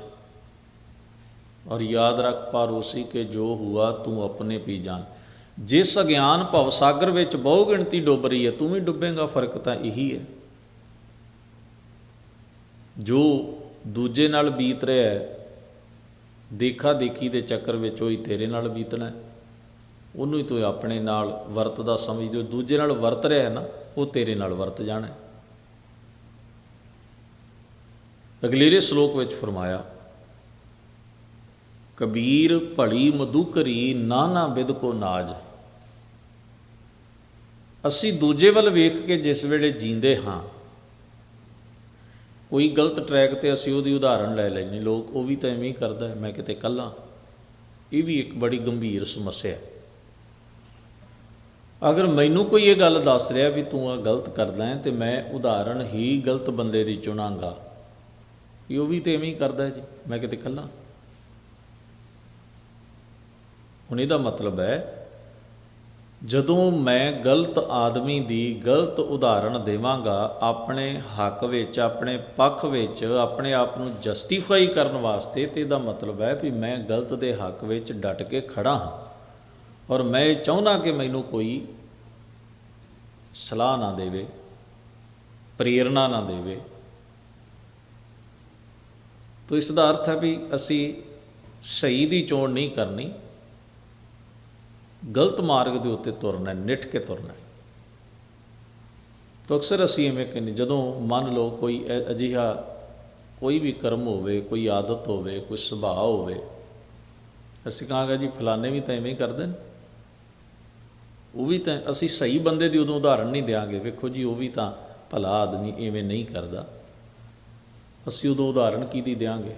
[SPEAKER 1] ਔਰ ਯਾਦ ਰੱਖ ਪਾਰੋਸੀ ਕੇ ਜੋ ਹੁਆ ਤੂੰ ਆਪਣੇ ਪੀ ਜਾਣ। ਜਿਸ ਅਗਿਆਨ ਭਵ ਸਾਗਰ ਵਿੱਚ ਬਹੁ ਗਿਣਤੀ ਡੁੱਬ ਰਹੀ ਹੈ, ਤੂੰ ਵੀ ਡੁੱਬੇਗਾ, ਫ਼ਰਕ ਤਾਂ ਇਹੀ ਹੈ। ਜੋ ਦੂਜੇ ਨਾਲ ਬੀਤ ਰਿਹਾ ਹੈ, ਦੇਖਾ ਦੇਖੀ ਦੇ ਚੱਕਰ ਵਿੱਚ ਉਹੀ ਤੇਰੇ ਨਾਲ ਬੀਤਣਾ ਉਹਨੂੰ ਹੀ ਤੂੰ ਆਪਣੇ ਨਾਲ ਵਰਤਦਾ ਸਮਝ ਜੋ ਦੂਜੇ ਨਾਲ ਵਰਤ ਰਿਹਾ ਹੈ ਨਾ, ਉਹ ਤੇਰੇ ਨਾਲ ਵਰਤ ਜਾਣਾ ਅਗਲੇਰੇ ਸ਼ਲੋਕ ਵਿੱਚ ਫਰਮਾਇਆ ਕਬੀਰ ਭਲੀ ਮਧੂਕਰੀ ਨਾਨਾ ਬਿਦ ਕੋ ਨਾਜ। ਅਸੀਂ ਦੂਜੇ ਵੱਲ ਵੇਖ ਕੇ ਜਿਸ ਵੇਲੇ ਜੀਂਦੇ ਹਾਂ, ਕੋਈ ਗਲਤ ਟਰੈਕ ਤੇ ਅਸੀਂ ਉਹਦੀ ਉਦਾਹਰਣ ਲੈ ਲੈਣੀ ਲੋਕ ਉਹ ਵੀ ਤਾਂ ਐਵੇਂ ਹੀ ਕਰਦਾ ਮੈਂ ਕਿਤੇ ਕੱਲਾ ਇਹ ਵੀ ਇੱਕ ਬੜੀ ਗੰਭੀਰ ਸਮੱਸਿਆ ਹੈ। ਅਗਰ ਮੈਨੂੰ ਕੋਈ ਇਹ ਗੱਲ ਦੱਸ ਰਿਹਾ ਵੀ ਤੂੰ ਆ ਗਲਤ ਕਰਦਾ ਹੈ, ਤੇ ਮੈਂ ਉਦਾਹਰਣ ਹੀ ਗਲਤ ਬੰਦੇ ਦੀ ਚੁਣਾਂਗਾ। ਵੀ ਉਹ ਵੀ ਤੇ ਐਵੇਂ ਹੀ ਕਰਦਾ ਜੀ, ਮੈਂ ਕਿਤੇ ਕੱਲਾ ਹੁਣ ਇਹਦਾ ਮਤਲਬ ਹੈ, ਜਦੋਂ ਮੈਂ ਗਲਤ ਆਦਮੀ ਦੀ ਗਲਤ ਉਦਾਹਰਣ ਦੇਵਾਂਗਾ, ਆਪਣੇ ਹੱਕ ਵਿੱਚ, ਆਪਣੇ ਪੱਖ ਵਿੱਚ, ਆਪਣੇ ਆਪ ਨੂੰ ਜਸਟੀਫਾਈ ਕਰਨ ਵਾਸਤੇ ਤੇ ਇਹਦਾ ਮਤਲਬ ਹੈ ਵੀ ਮੈਂ ਗਲਤ ਦੇ ਹੱਕ ਵਿੱਚ ਡਟ ਕੇ ਖੜਾ ਹਾਂ। ਔਰ ਮੈਂ ਇਹ ਚਾਹੁੰਦਾ ਕਿ ਮੈਨੂੰ ਕੋਈ ਸਲਾਹ ਨਾ ਦੇਵੇ, ਪ੍ਰੇਰਣਾ ਨਾ ਦੇਵੇ। ਤੋ ਇਸ ਦਾ ਅਰਥ ਹੈ ਵੀ ਅਸੀਂ ਸਹੀ ਦੀ ਚੋਣ ਨਹੀਂ ਕਰਨੀ। ਗਲਤ ਮਾਰਗ ਦੇ ਉੱਤੇ ਤੁਰਨਾ ਨਿੱਠ ਕੇ ਤੁਰਨਾ ਤਾਂ ਅਕਸਰ ਅਸੀਂ ਐਵੇਂ ਕਹਿੰਦੇ, ਜਦੋਂ ਮੰਨ ਲਓ ਕੋਈ ਅਜਿਹਾ ਕੋਈ ਵੀ ਕਰਮ ਹੋਵੇ, ਕੋਈ ਆਦਤ ਹੋਵੇ, ਕੋਈ ਸੁਭਾਅ ਹੋਵੇ, ਅਸੀਂ ਕਹਾਂਗੇ ਜੀ, ਫਲਾਣੇ ਵੀ ਤਾਂ ਐਵੇਂ ਹੀ ਕਰਦੇ ਨੇ। ਉਹ ਵੀ ਤਾਂ, ਅਸੀਂ ਸਹੀ ਬੰਦੇ ਦੀ ਉਦੋਂ ਉਦਾਹਰਣ ਨਹੀਂ ਦਿਆਂਗੇ। ਵੇਖੋ ਜੀ, ਉਹ ਵੀ ਤਾਂ ਭਲਾ ਆਦਮੀ ਐਵੇਂ ਨਹੀਂ ਕਰਦਾ। ਅਸੀਂ ਉਦੋਂ ਉਦਾਹਰਣ ਕਿਹਦੀ ਦਿਆਂਗੇ?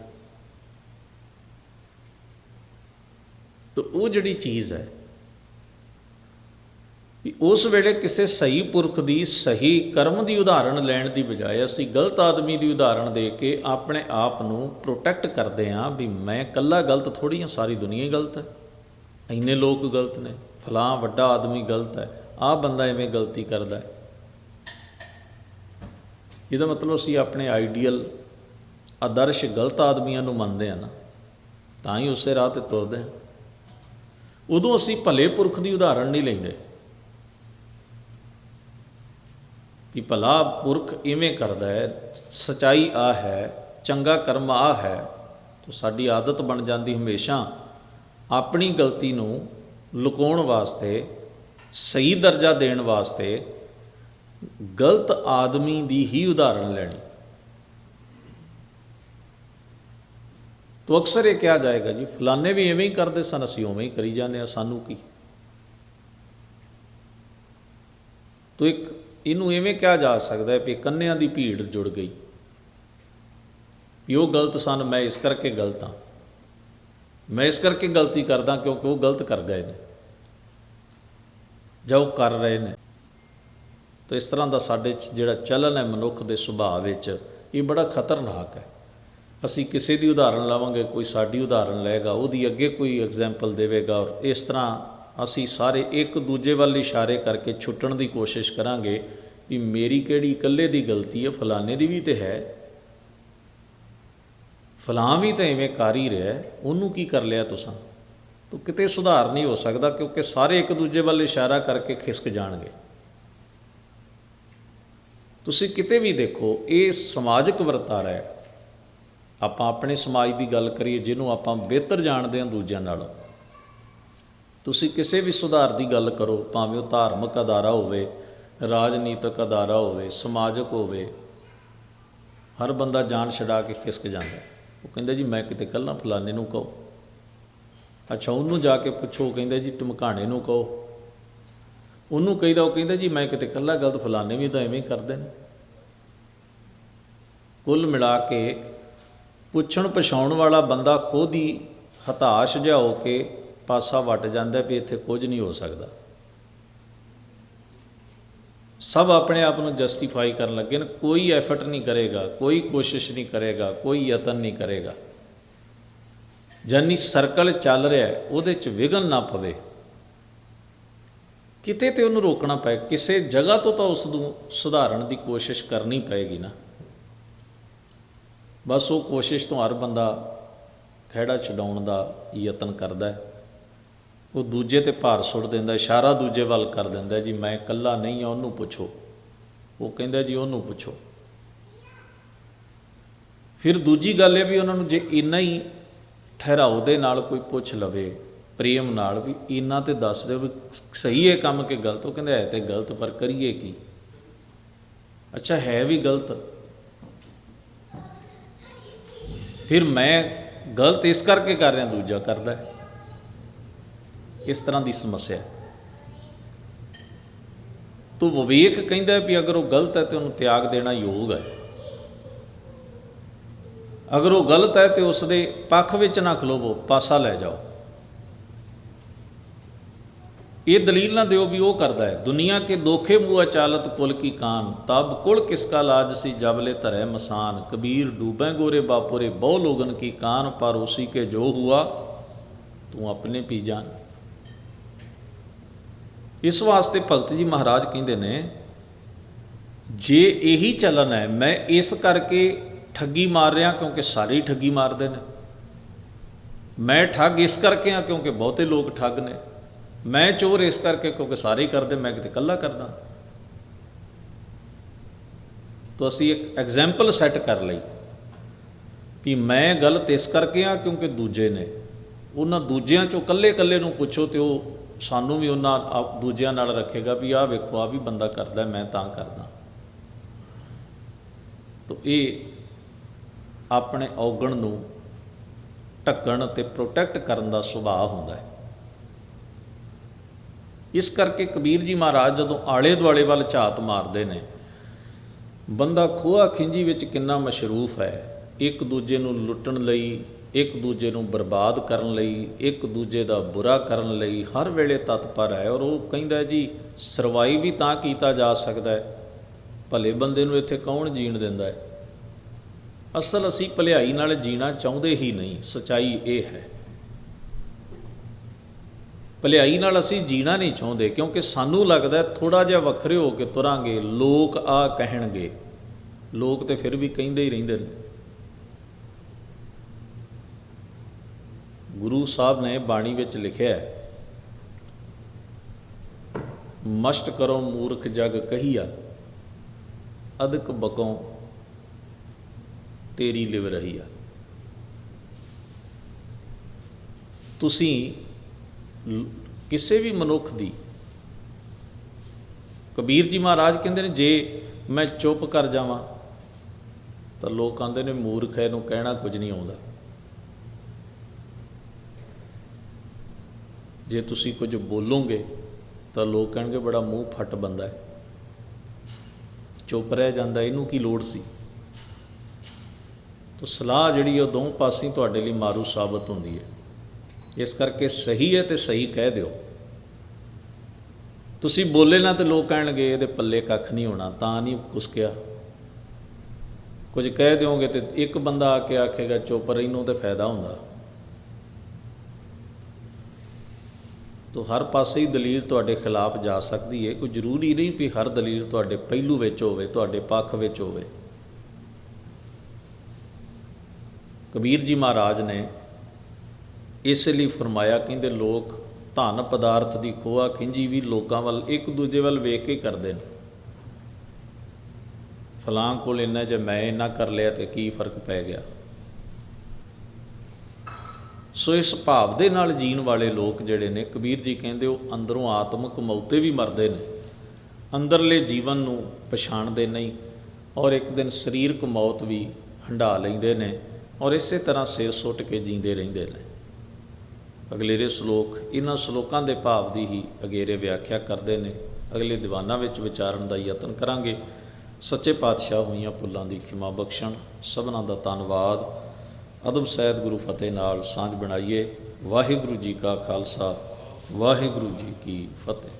[SPEAKER 1] ਤਾਂ ਉਹ ਜਿਹੜੀ ਚੀਜ਼ ਹੈ ਵੀ ਉਸ ਵੇਲੇ ਕਿਸੇ ਸਹੀ ਪੁਰਖ ਦੀ ਸਹੀ ਕਰਮ ਦੀ ਉਦਾਹਰਣ ਲੈਣ ਦੀ ਬਜਾਏ ਅਸੀਂ ਗਲਤ ਆਦਮੀ ਦੀ ਉਦਾਹਰਣ ਦੇ ਕੇ ਆਪਣੇ ਆਪ ਨੂੰ ਪ੍ਰੋਟੈਕਟ ਕਰਦੇ ਹਾਂ ਵੀ ਮੈਂ ਇਕੱਲਾ ਗਲਤ ਥੋੜੀ ਹਾਂ, ਸਾਰੀ ਦੁਨੀਆ ਹੀ ਗਲਤ ਹੈ। ਇੰਨੇ ਲੋਕ ਗਲਤ ਨੇ, ਫਲਾਂ ਵੱਡਾ ਆਦਮੀ ਗਲਤ ਹੈ, ਆਹ ਬੰਦਾ ਐਵੇਂ ਗਲਤੀ ਕਰਦਾ ਹੈ। ਇਹਦਾ ਮਤਲਬ ਅਸੀਂ ਆਪਣੇ ਆਈਡੀਅਲ ਆਦਰਸ਼ ਗਲਤ ਆਦਮੀਆਂ ਨੂੰ ਮੰਨਦੇ ਆ ਨਾ, ਤਾਂ ਹੀ ਉਸੇ ਰਾਹ ਤੇ ਤੁਰਦੇ ਹਾਂ। ਉਦੋਂ ਅਸੀਂ ਭਲੇ ਪੁਰਖ ਦੀ ਉਦਾਹਰਣ ਨਹੀਂ ਲੈਂਦੇ। ਵੀ ਭਲਾ ਪੁਰਖ ਇਵੇਂ ਕਰਦਾ ਹੈ, ਸਚਾਈ ਆ ਹੈ, ਚੰਗਾ ਕਰਮ ਆ ਹੈ, ਤਾਂ ਸਾਡੀ ਆਦਤ ਬਣ ਜਾਂਦੀ ਹਮੇਸ਼ਾ ਆਪਣੀ ਗਲਤੀ ਨੂੰ ਲੁਕਾਉਣ ਵਾਸਤੇ, ਸਹੀ ਦਰਜਾ ਦੇਣ ਵਾਸਤੇ ਗਲਤ ਆਦਮੀ ਦੀ ਹੀ ਉਦਾਹਰਣ ਲੈਣੀ। ਤੋ ਅਕਸਰ ਇਹ ਕਿਹਾ ਜਾਏਗਾ ਜੀ, ਫਲਾਣੇ ਵੀ ਐਵੇਂ ਹੀ ਕਰਦੇ ਸਨ, ਅਸੀਂ ਉਵੇਂ ਹੀ ਕਰੀ ਜਾਂਦੇ ਆ ਸਾਨੂੰ ਕੀ? ਤੋ ਇੱਕ ਇਹਨੂੰ ਐਵੇਂ ਕਿਹਾ ਜਾ ਸਕਦਾ ਹੈ ਕਿ ਕੰਨਿਆਂ ਦੀ ਭੀੜ ਜੁੜ ਗਈ। ਵੀ ਉਹ ਗਲਤ ਸਨ, ਮੈਂ ਇਸ ਕਰਕੇ ਗਲਤ ਹਾਂ। ਮੈਂ ਇਸ ਕਰਕੇ ਗਲਤੀ ਕਰਦਾ ਕਿਉਂਕਿ ਉਹ ਗਲਤ ਕਰ ਗਏ ਨੇ। ਜਾਂ ਉਹ ਕਰ ਰਹੇ ਨੇ। ਤਾਂ ਇਸ ਤਰ੍ਹਾਂ ਦਾ ਸਾਡੇ 'ਚ ਜਿਹੜਾ ਚਲਨ ਹੈ ਮਨੁੱਖ ਦੇ ਸੁਭਾਅ ਵਿੱਚ, ਇਹ ਬੜਾ ਖਤਰਨਾਕ ਹੈ। ਅਸੀਂ ਕਿਸੇ ਦੀ ਉਦਾਹਰਣ ਲਾਵਾਂਗੇ, ਕੋਈ ਸਾਡੀ ਉਦਾਹਰਣ ਲਏਗਾ, ਉਹਦੀ ਅੱਗੇ ਕੋਈ ਐਗਜ਼ਾਮਪਲ ਦੇਵੇਗਾ ਔਰ ਇਸ ਤਰ੍ਹਾਂ ਅਸੀਂ ਸਾਰੇ ਇੱਕ ਦੂਜੇ ਵੱਲ ਇਸ਼ਾਰੇ ਕਰਕੇ ਛੁੱਟਣ ਦੀ ਕੋਸ਼ਿਸ਼ ਕਰਾਂਗੇ ਵੀ ਮੇਰੀ ਕਿਹੜੀ ਇਕੱਲੇ ਦੀ ਗਲਤੀ ਹੈ, ਫਲਾਣੇ ਦੀ ਵੀ ਤੇ ਹੈ। ਫਲਾਂ ਵੀ ਤਾਂ ਐਵੇਂ ਕਰ ਹੀ ਰਿਹਾ ਉਹਨੂੰ ਕੀ ਕਰ ਲਿਆ ਤੁਸੀਂ? ਤੋ ਕਿਤੇ ਸੁਧਾਰ ਨਹੀਂ ਹੋ ਸਕਦਾ ਕਿਉਂਕਿ ਸਾਰੇ ਇੱਕ ਦੂਜੇ ਵੱਲ ਇਸ਼ਾਰਾ ਕਰਕੇ ਖਿਸਕ ਜਾਣਗੇ। ਤੁਸੀਂ ਕਿਤੇ ਵੀ ਦੇਖੋ, ਇਹ ਸਮਾਜਿਕ ਵਰਤਾਰਾ ਹੈ। ਆਪਾਂ ਆਪਣੇ ਸਮਾਜ ਦੀ ਗੱਲ ਕਰੀਏ, ਜਿਹਨੂੰ ਆਪਾਂ ਬਿਹਤਰ ਜਾਣਦੇ ਹਾਂ ਦੂਜਿਆਂ ਨਾਲੋਂ। ਤੁਸੀਂ ਕਿਸੇ ਵੀ ਸੁਧਾਰ ਦੀ ਗੱਲ ਕਰੋ, ਭਾਵੇਂ ਉਹ ਧਾਰਮਿਕ ਅਦਾਰਾ ਹੋਵੇ, ਰਾਜਨੀਤਿਕ ਅਦਾਰਾ ਹੋਵੇ, ਸਮਾਜਿਕ ਹੋਵੇ, ਹਰ ਬੰਦਾ ਜਾਨ ਛਡਾ ਕੇ ਖਿਸਕ ਜਾਂਦਾ। ਉਹ ਕਹਿੰਦਾ ਜੀ, ਮੈਂ ਕਿਤੇ ਕੱਲਾ ਫਲਾਣੇ ਨੂੰ ਕਹੋ। ਅੱਛਾ, ਉਹਨੂੰ ਜਾ ਕੇ ਪੁੱਛੋ, ਉਹ ਕਹਿੰਦਾ ਜੀ, ਟਮਕਾਣੇ ਨੂੰ ਕਹੋ। ਉਹਨੂੰ ਕਹਿੰਦਾ, ਉਹ ਕਹਿੰਦਾ ਜੀ, ਮੈਂ ਕਿਤੇ ਕੱਲਾ ਗਲਤ ਫਲਾਣੇ ਵੀ ਤਾਂ ਐਵੇਂ ਹੀ ਕਰਦੇ ਨੇ। ਕੁੱਲ ਮਿਲਾ ਕੇ ਪੁੱਛਣ ਪਛਾਉਣ ਵਾਲਾ ਬੰਦਾ ਖੁਦ ਹੀ ਹਤਾਸ਼ ਜਿਹਾ ਹੋ ਕੇ ਪਾਸਾ ਵੱਟ ਜਾਂਦਾ ਵੀ ਇੱਥੇ ਕੁਝ ਨਹੀਂ ਹੋ ਸਕਦਾ। ਸਭ ਆਪਣੇ ਆਪ ਨੂੰ ਜਸਟੀਫਾਈ ਕਰਨ ਲੱਗੇ ਨੇ, ਕੋਈ ਐਫਰਟ ਨਹੀਂ ਕਰੇਗਾ, ਕੋਈ ਕੋਸ਼ਿਸ਼ ਨਹੀਂ ਕਰੇਗਾ, ਕੋਈ ਯਤਨ ਨਹੀਂ ਕਰੇਗਾ। ਜਾਨੀ ਸਰਕਲ ਚੱਲ ਰਿਹਾ ਉਹਦੇ 'ਚ ਵਿਘਨ ਨਾ ਪਵੇ। ਕਿਤੇ ਤੇ ਉਹਨੂੰ ਰੋਕਣਾ ਪਏ ਕਿਸੇ ਜਗ੍ਹਾ ਤੋਂ ਤਾਂ ਉਸ ਨੂੰ ਸੁਧਾਰਨ ਦੀ ਕੋਸ਼ਿਸ਼ ਕਰਨੀ ਪਏਗੀ ਨਾ। ਬਸ ਉਹ ਕੋਸ਼ਿਸ਼ ਤੋਂ ਹਰ ਬੰਦਾ ਖਹਿੜਾ ਛਡਾਉਣ ਦਾ ਯਤਨ ਕਰਦਾ ਹੈ। ਉਹ ਦੂਜੇ ਤੇ ਭਾਰ ਸੁੱਟ ਦਿੰਦਾ, ਇਸ਼ਾਰਾ ਦੂਜੇ ਵੱਲ ਕਰ ਦਿੰਦਾ, ਜੀ, ਮੈਂ ਇਕੱਲਾ ਨਹੀਂ ਆ ਉਹਨੂੰ ਪੁੱਛੋ। ਉਹ ਕਹਿੰਦਾ, ਜੀ, ਉਹਨੂੰ ਪੁੱਛੋ। ਫਿਰ ਦੂਜੀ ਗੱਲ ਇਹ ਵੀ ਉਹਨਾਂ ਨੂੰ ਜੇ ਇੰਨਾ ਹੀ ਠਹਿਰਾਓ ਦੇ ਨਾਲ ਕੋਈ ਪੁੱਛ ਲਵੇ, ਪ੍ਰੇਮ ਨਾਲ ਵੀ ਇੰਨਾ ਤੇ ਦੱਸ ਦਿਓ ਵੀ ਸਹੀ ਹੈ ਕੰਮ ਕਿ ਗਲਤ, ਉਹ ਕਹਿੰਦਾ ਹੈ ਤੇ ਗਲਤ, ਪਰ ਕਰੀਏ ਕੀ? ਅੱਛਾ, ਹੈ ਵੀ ਗਲਤ। ਫਿਰ ਮੈਂ ਗਲਤ ਇਸ ਕਰਕੇ ਕਰ ਰਿਹਾ, ਦੂਜਾ ਕਰਦਾ ਹੈ। ਇਸ ਤਰ੍ਹਾਂ ਦੀ ਸਮੱਸਿਆ ਹੈ। ਤੋ ਵਿਵੇਕ ਕਹਿੰਦਾ ਵੀ ਅਗਰ ਉਹ ਗਲਤ ਹੈ ਤੇ ਉਹਨੂੰ ਤਿਆਗ ਦੇਣਾ ਯੋਗ ਹੈ। ਅਗਰ ਉਹ ਗਲਤ ਹੈ ਤੇ ਉਸ ਦੇ ਪੱਖ ਵਿੱਚ ਨਾ ਖਲੋਵੋ, ਪਾਸਾ ਲੈ ਜਾਓ। ਇਹ ਦਲੀਲ ਨਾ ਦਿਓ ਵੀ ਉਹ ਕਰਦਾ ਹੈ। ਦੁਨੀਆ ਕੇ ਦੋਖੇ ਮੂਆ ਚਾਲਤ ਕੁਲ ਕੀ ਕਾਨ, ਤਬ ਕੁਲ ਕਿਸਕਾ ਲਾਜ ਸੀ ਜਬਲੇ ਧਰੇ ਮਸਾਨ। ਕਬੀਰ ਡੂਬੇ ਗੋਰੇ ਬਾਪੁਰੇ, ਬਹੁ ਲੋਗਨ ਕੀ ਕਾਨ, ਪਰ ਉਸੀ ਕੇ ਜੋ ਹੁਆ, ਤੂੰ ਆਪਣੇ ਪੀ ਜਾਨ। ਇਸ ਵਾਸਤੇ ਭਗਤ ਜੀ ਮਹਾਰਾਜ ਕਹਿੰਦੇ ਨੇ, ਜੇ ਇਹੀ ਚੱਲਣ ਹੈ, ਮੈਂ ਇਸ ਕਰਕੇ ਠੱਗੀ ਮਾਰ ਰਿਹਾ ਕਿਉਂਕਿ ਸਾਰੇ ਹੀ ਠੱਗੀ ਮਾਰਦੇ ਨੇ। ਮੈਂ ਠੱਗ ਇਸ ਕਰਕੇ ਆ ਕਿਉਂਕਿ ਬਹੁਤੇ ਲੋਕ ਠੱਗ ਨੇ। ਮੈਂ ਚੋਰ ਇਸ ਕਰਕੇ ਕਿਉਂਕਿ ਸਾਰੇ ਹੀ ਕਰਦੇ, ਮੈਂ ਕਿਤੇ ਇਕੱਲਾ ਕਰਦਾ। ਤਾਂ ਅਸੀਂ ਇੱਕ ਐਗਜ਼ਾਮਪਲ ਸੈੱਟ ਕਰ ਲਈ ਵੀ ਮੈਂ ਗਲਤ ਇਸ ਕਰਕੇ ਆ ਕਿਉਂਕਿ ਦੂਜੇ ਨੇ। ਉਹਨਾਂ ਦੂਜਿਆਂ ਚੋਂ ਇਕੱਲੇ-ਇਕੱਲੇ ਨੂੰ ਪੁੱਛੋ ਤੇ ਉਹ ਸਾਨੂੰ ਵੀ ਉਹਨਾਂ ਆਪ- ਦੂਜਿਆਂ ਨਾਲ ਰੱਖੇਗਾ ਵੀ ਆਹ ਵੇਖੋ ਆ ਵੀ ਬੰਦਾ ਕਰਦਾ, ਮੈਂ ਤਾਂ ਕਰਦਾ। ਤਾਂ ਇਹ ਆਪਣੇ ਔਗਣ ਨੂੰ ਢੱਕਣ ਤੇ ਪ੍ਰੋਟੈਕਟ ਕਰਨ ਦਾ ਸੁਭਾਅ ਹੁੰਦਾ ਹੈ। ਇਸ ਕਰਕੇ ਕਬੀਰ ਜੀ ਮਹਾਰਾਜ ਜਦੋਂ ਆਲੇ ਦੁਆਲੇ ਵੱਲ ਝਾਤ ਮਾਰਦੇ ਨੇ, ਬੰਦਾ ਖੋਆ ਖਿੰਜੀ ਵਿੱਚ ਕਿੰਨਾ ਮਸ਼ਰੂਫ ਹੈ, ਇੱਕ ਦੂਜੇ ਨੂੰ ਲੁੱਟਣ ਲਈ ਇੱਕ ਦੂਜੇ ਨੂੰ ਬਰਬਾਦ ਕਰਨ ਲਈ, ਇੱਕ ਦੂਜੇ ਦਾ ਬੁਰਾ ਕਰਨ ਲਈ ਹਰ ਵੇਲੇ ਤਤਪਰ ਹੈ। ਔਰ ਉਹ ਕਹਿੰਦਾ ਜੀ ਸਰਵਾਈਵ ਵੀ ਤਾਂ ਕੀਤਾ ਜਾ ਸਕਦਾ ਹੈ। ਭਲੇ ਬੰਦੇ ਨੂੰ ਇੱਥੇ ਕੌਣ ਜੀਣ ਦਿੰਦਾ ਹੈ? ਅਸਲ ਅਸੀਂ ਭਲਾਈ ਨਾਲ ਜੀਣਾ ਚਾਹੁੰਦੇ ਹੀ ਨਹੀਂ, ਸਚਾਈ ਇਹ ਹੈ। ਭਲਾਈ ਨਾਲ ਅਸੀਂ ਜੀਣਾ ਨਹੀਂ ਚਾਹੁੰਦੇ, ਕਿਉਂਕਿ ਸਾਨੂੰ ਲੱਗਦਾ ਥੋੜਾ ਜਿਹਾ ਵੱਖਰੇ ਹੋ ਕੇ ਤੁਰਾਂਗੇ, ਲੋਕ ਆ ਕਹਿਣਗੇ। ਲੋਕ ਤੇ ਫਿਰ ਵੀ ਕਹਿੰਦੇ ਹੀ ਰਹਿੰਦੇ ਨੇ। ਗੁਰੂ ਸਾਹਿਬ ਨੇ ਬਾਣੀ ਵਿੱਚ ਲਿਖਿਆ ਹੈ ਮਸ਼ਟ ਕਰੋ ਮੂਰਖ ਜਗ ਕਹੀਆ, ਅਦਕ ਬਕੋਂ ਤੇਰੀ ਲਿਵ ਰਹੀ ਆ ਤੁਸੀਂ ਕਿਸੇ ਵੀ ਮਨੁੱਖ ਦੀ, ਕਬੀਰ ਜੀ ਮਹਾਰਾਜ ਕਹਿੰਦੇ ਨੇ, ਜੇ ਮੈਂ ਚੁੱਪ ਕਰ ਜਾਵਾਂ, ਤਾਂ ਲੋਕ ਕਹਿੰਦੇ ਨੇ, ਮੂਰਖ ਹੈ, ਇਹਨੂੰ ਕਹਿਣਾ ਕੁਝ ਨਹੀਂ ਆਉਂਦਾ। ਜੇ ਤੁਸੀਂ ਕੁਝ ਬੋਲੋਗੇ, ਤਾਂ ਲੋਕ ਕਹਿਣਗੇ ਬੜਾ ਮੂੰਹ ਫੱਟ ਬੰਦਾ ਹੈ। ਚੁੱਪ ਰਹਿ ਜਾਂਦਾ, ਇਹਨੂੰ ਕੀ ਲੋੜ ਸੀ? ਤਾਂ ਸਲਾਹ ਜਿਹੜੀ ਉਹ ਦੋਵੇਂ ਪਾਸੇ ਤੁਹਾਡੇ ਲਈ ਮਾਰੂ ਸਾਬਤ ਹੁੰਦੀ ਹੈ। ਇਸ ਕਰਕੇ ਸਹੀ ਹੈ ਤੇ ਸਹੀ ਕਹਿ ਦਿਓ। ਤੁਸੀਂ ਬੋਲੇ ਨਾ ਤੇ ਲੋਕ ਕਹਿਣਗੇ, ਇਹਦੇ ਪੱਲੇ ਕੱਖ ਨਹੀਂ ਹੋਣਾ, ਤਾਂ ਨਹੀਂ ਕੁਸਕਿਆ ਕੁਝ ਕਹਿ ਦਿਓਗੇ ਤੇ ਇੱਕ ਬੰਦਾ ਆ ਕੇ ਆਖੇਗਾ, ਚੁੱਪ ਰਹੀ ਨੂੰ ਤੇ ਫਾਇਦਾ ਹੁੰਦਾ। ਤੋ ਹਰ ਪਾਸੇ ਹੀ ਦਲੀਲ ਤੁਹਾਡੇ ਖਿਲਾਫ ਜਾ ਸਕਦੀ ਹੈ ਕੋਈ ਜ਼ਰੂਰੀ ਨਹੀਂ ਵੀ ਹਰ ਦਲੀਲ ਤੁਹਾਡੇ ਪਹਿਲੂ ਵਿੱਚ ਹੋਵੇ, ਤੁਹਾਡੇ ਪੱਖ ਵਿੱਚ ਹੋਵੇ। ਕਬੀਰ ਜੀ ਮਹਾਰਾਜ ਨੇ ਇਸ ਲਈ ਫਰਮਾਇਆ, ਕਹਿੰਦੇ ਲੋਕ ਧਨ ਪਦਾਰਥ ਦੀ ਖੋਆ ਖਿੰਜੀ ਵੀ ਲੋਕਾਂ ਵੱਲ, ਇੱਕ ਦੂਜੇ ਵੱਲ ਵੇਖ ਕੇ ਕਰਦੇ ਨੇ। ਫਲਾਂ ਕੋਲ ਇੰਨਾ ਜੇ ਮੈਂ ਇੰਨਾ ਕਰ ਲਿਆ ਤੇ ਕੀ ਫ਼ਰਕ ਪੈ ਗਿਆ? ਸੋ ਇਸ ਭਾਵ ਦੇ ਨਾਲ ਜੀਣ ਵਾਲੇ ਲੋਕ ਜਿਹੜੇ ਨੇ, ਕਬੀਰ ਜੀ ਕਹਿੰਦੇ ਉਹ ਅੰਦਰੋਂ ਆਤਮਿਕ ਮੌਤੇ ਵੀ ਮਰਦੇ ਨੇ। ਅੰਦਰਲੇ ਜੀਵਨ ਨੂੰ ਪਛਾਣਦੇ ਨਹੀਂ ਔਰ ਇੱਕ ਦਿਨ ਸਰੀਰਕ ਮੌਤ ਵੀ ਹੰਢਾ ਲੈਂਦੇ ਨੇ ਔਰ ਇਸੇ ਤਰ੍ਹਾਂ ਸਿਰ ਸੁੱਟ ਕੇ ਜੀਂਦੇ ਰਹਿੰਦੇ ਨੇ। ਅਗਲੇਰੇ ਸ਼ਲੋਕ ਇਹਨਾਂ ਸ਼ਲੋਕਾਂ ਦੇ ਭਾਵ ਦੀ ਹੀ ਅਗੇਰੇ ਵਿਆਖਿਆ ਕਰਦੇ ਨੇ। ਅਗਲੇ ਦੀਵਾਨਾਂ ਵਿੱਚ ਵਿਚਾਰਨ ਦਾ ਯਤਨ ਕਰਾਂਗੇ। ਸੱਚੇ ਪਾਤਸ਼ਾਹ ਹੋਈਆਂ ਭੁੱਲਾਂ ਦੀ ਖਿਮਾ ਬਖਸ਼ਣ, ਸਭਨਾਂ ਦਾ ਧੰਨਵਾਦ। ਅਦਬ ਸਹਿਤ ਗੁਰੂ ਫਤਿਹ ਨਾਲ ਸਾਂਝ ਬਣਾਈਏ। ਵਾਹਿਗੁਰੂ ਜੀ ਕਾ ਖਾਲਸਾ, ਵਾਹਿਗੁਰੂ ਜੀ ਕੀ ਫਤਿਹ।